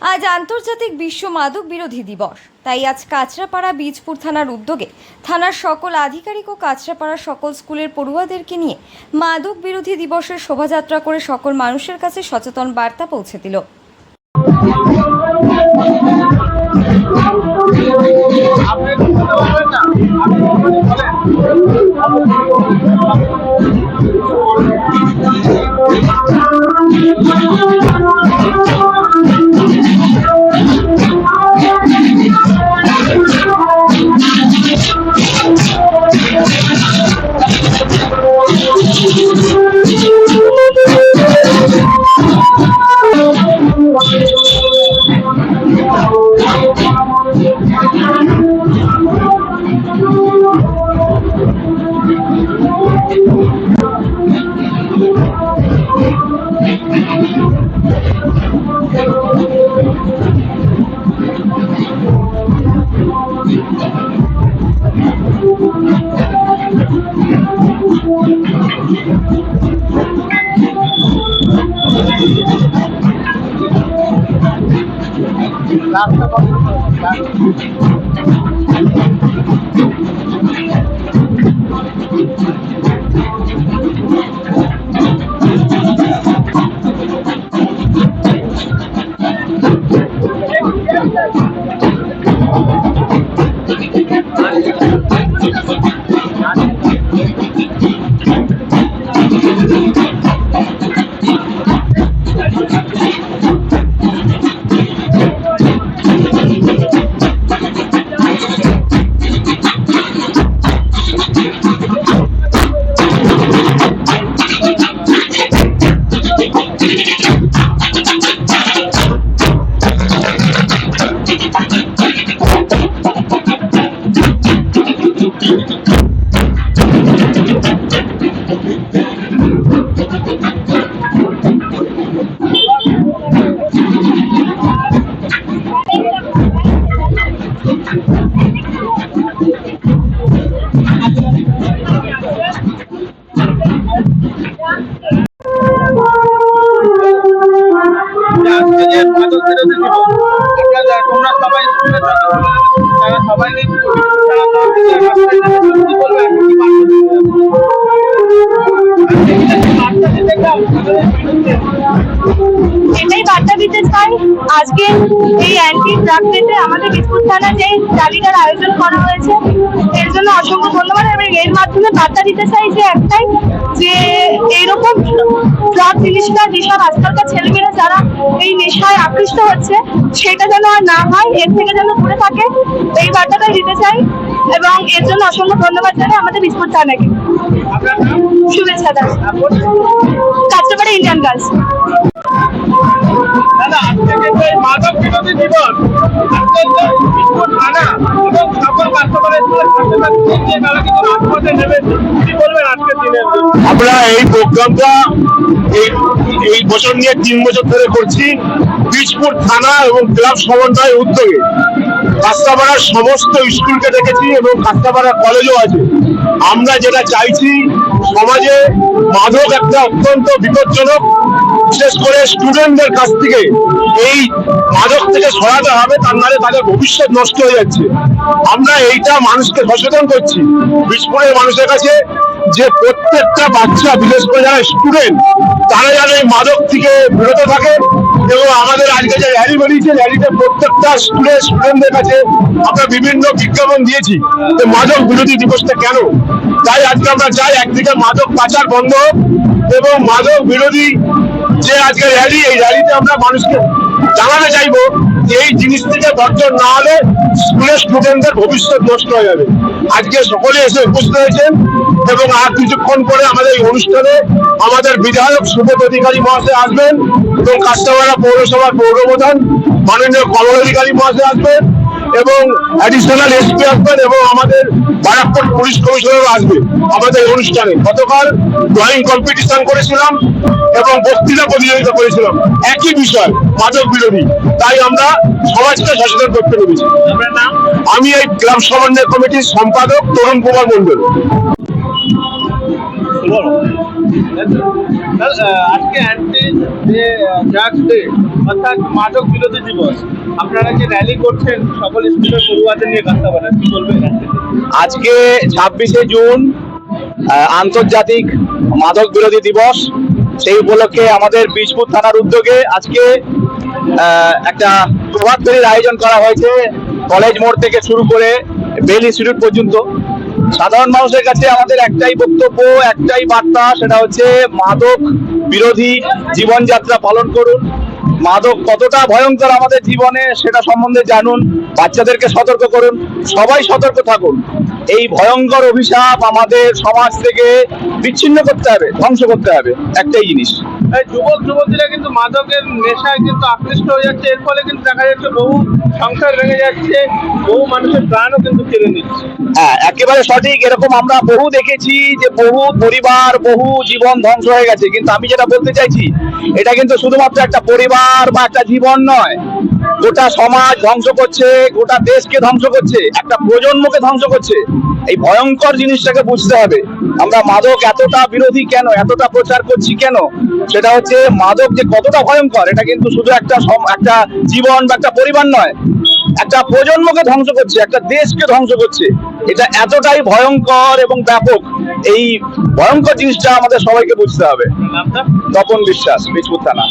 আজ আন্তর্জাতিক বিশ্ব মাদক বিরোধী দিবস। তাই আজ কাঁচরাপাড়া বীজপুর থানার উদ্যোগে থানার সকল আধিকারিক ও কাঁচরাপাড়ার সকল স্কুলের পড়ুয়াদেরকে নিয়ে মাদক বিরোধী দিবসের শোভাযাত্রা করে সকল মানুষের কাছে সচেতন বার্তা পৌঁছে দিল। আজকে Atau mobilnya. এটাই বার্তা দিতে চাই। আজকে এই অ্যান্টি ড্রাগ ডেতে আমাদের বিস্কুট থানা যে র্যালিটার আয়োজন করা হয়েছে, এর জন্য অসংখ্য ধন্যবাদ এবং এর মাধ্যমে বার্তা দিতে চাই যে একটাই যে এইরকম ড্রাগ জিনিসটা যেসব আজকালকার ছেলেমেয়েরা যারা এই নেশায় আকৃষ্ট হচ্ছে, সেটা যেন আর না হয়, এর থেকে যেন দূরে থাকে। এই বার্তাটাই দিতে চাই এবং এর জন্য অসংখ্য ধন্যবাদ জানাই আমাদের বিস্কুট থানাকে। শুভেচ্ছা দাস কাঁচরাপাড়া ইন্ডিয়ান গার্লস মাদক বিরোধী দিবস। থানা এবং সকল কাস্টমারের আমরা এই প্রোগ্রামটা এই এই বছর নিয়ে তিন বছর ধরে করছি। বীজপুর থানা এবং ক্লাব সমন্বয় উদ্যোগে। কাস্তাপাড়ার সমস্ত স্কুলকে দেখেছি এবং কাস্তাপাড়া কলেজও আছে। আমরা যেটা চাইছি, সমাজে মাদক একটা অত্যন্ত বিপজ্জনক, বিশেষ করে স্টুডেন্টদের কাছ থেকে। এই মাদক থেকে সরাতে হবে, তার নাহলে তাদের ভবিষ্যৎ নষ্ট হয়ে যাচ্ছে। আমরা এইটা মানুষকে সচেতন করছি। বীজপুরের মানুষের কাছে যে প্রত্যেকটা বাচ্চা, বিশেষ করে যারা স্টুডেন্ট তারা যেন এই মাদক থেকে বিরত থাকে এবং আমাদের আজকে যে র্যালি বেরিয়েছে র্যালিতে প্রত্যেকটা স্কুলের স্টুডেন্টদের কাছে আমরা বিভিন্ন বিজ্ঞাপন দিয়েছি যে মাদক বিরোধী দিবসটা কেন? তাই আজকে আমরা চাই একদিকে মাদক পাচার বন্ধ এবং মাদক বিরোধী যে আজকে র্যালি এই র্যালিতে আমরা মানুষকে জানাতে চাইব যে এই জিনিস থেকে বর্জন না হলে স্কুলের স্টুডেন্টদের ভবিষ্যৎ নষ্ট হয়ে যাবে। আজকে সকলে এসে উপস্থিত হয়েছেন এবং আর কিছুক্ষণ পরে আমাদের এই অনুষ্ঠানে আমাদের বিধায়ক সুবোধ অধিকারী মহাশয় আসবেন এবং কাস্টমারা পৌরসভার পৌরপ্রধান, মাননীয় কমল অধিকারী মহাশয় আসবেন। এবং অ্যাডিশনাল এসপি আসবেন এবং আমাদের বারাকপুর পুলিশ কমিশনার আসবে আমাদের অনুষ্ঠানে। গতকাল ড্রয়িং কম্পিটিশন করেছিলাম এবং বক্তৃতা প্রতিযোগিতা করেছিলাম। একই বিষয় মাদক বিরোধী। তাই আমরা সমাজকে সচেতন করতে পেরেছি আমি এই ক্লাব সমন্বয় কমিটির সম্পাদক তরুণ কুমার মন্ডল আজকে অ্যান্টি যে ড্রাগস ডে অর্থাৎ মাদক বিরোধী দিবস, আপনারা যে র্যালি করছেন? সকল স্কুলের পড়ুয়াদের নিয়ে কাস্তাবাড়া কি বলবেন আজকে? ছাব্বিশে জুন আন্তর্জাতিক মাদক বিরোধী দিবস। সেই উপলক্ষে আমাদের বীজপুর থানার উদ্যোগে আজকে একটা প্রভাত ফেরির আয়োজন করা হয়েছে। কলেজ মোড় থেকে শুরু করে বেল ইনস্টিটিউট পর্যন্ত। সাধারণ মানুষের কাছে আমাদের একটাই বক্তব্য, একটাই বার্তা, সেটা হচ্ছে মাদক বিরোধী জীবনযাত্রা পালন করুন। মাদক কতটা ভয়ঙ্কর আমাদের জীবনে, সেটা সম্বন্ধে জানুন, বাচ্চাদেরকে সতর্ক করুন, সবাই সতর্ক থাকুন। এই ভয়ঙ্কর অভিশাপ আমাদের সমাজ থেকে বিচ্ছিন্ন করতে হবে, ধ্বংস করতে হবে, একটাই জিনিস। যুবক, যুবতীরা কিন্তু মাদকের নেশায় কিন্তু আকৃষ্ট হয়ে যাচ্ছে। এর ফলে কিন্তু দেখা যাচ্ছে বহু সংসার ভেঙে যাচ্ছে, বহু মানুষের প্রাণও কিন্তু কেড়ে নিচ্ছে। হ্যাঁ একেবারে সঠিক। এরকম আমরা বহু দেখেছি যে বহু পরিবার, বহু জীবন ধ্বংস হয়ে গেছে। কিন্তু আমি যেটা বলতে চাইছি, এটা কিন্তু শুধুমাত্র একটা পরিবার বা একটা জীবন নয়। গোটা সমাজ ধ্বংস করছে, গোটা দেশকে ধ্বংস করছে, একটা প্রজন্মকে ধ্বংস করছে। এই ভয়ঙ্কর জিনিসটাকে বুঝতে হবে। আমরা মাদক এতটা বিরোধী কেন? এতটা প্রচার করছি কেন? সেটা হচ্ছে মাদক যে কতটা ভয়ঙ্কর, এটা কিন্তু শুধু একটা একটা জীবন বা একটা পরিবার নয়, একটা প্রজন্মকে ধ্বংস করছে, একটা দেশকে ধ্বংস করছে। এটা এতটাই ভয়ঙ্কর এবং ব্যাপক। এই ভয়ঙ্কর জিনিসটা আমাদের সবাইকে বুঝতে হবে। তপন বিশ্বাস বীজপুর থানা।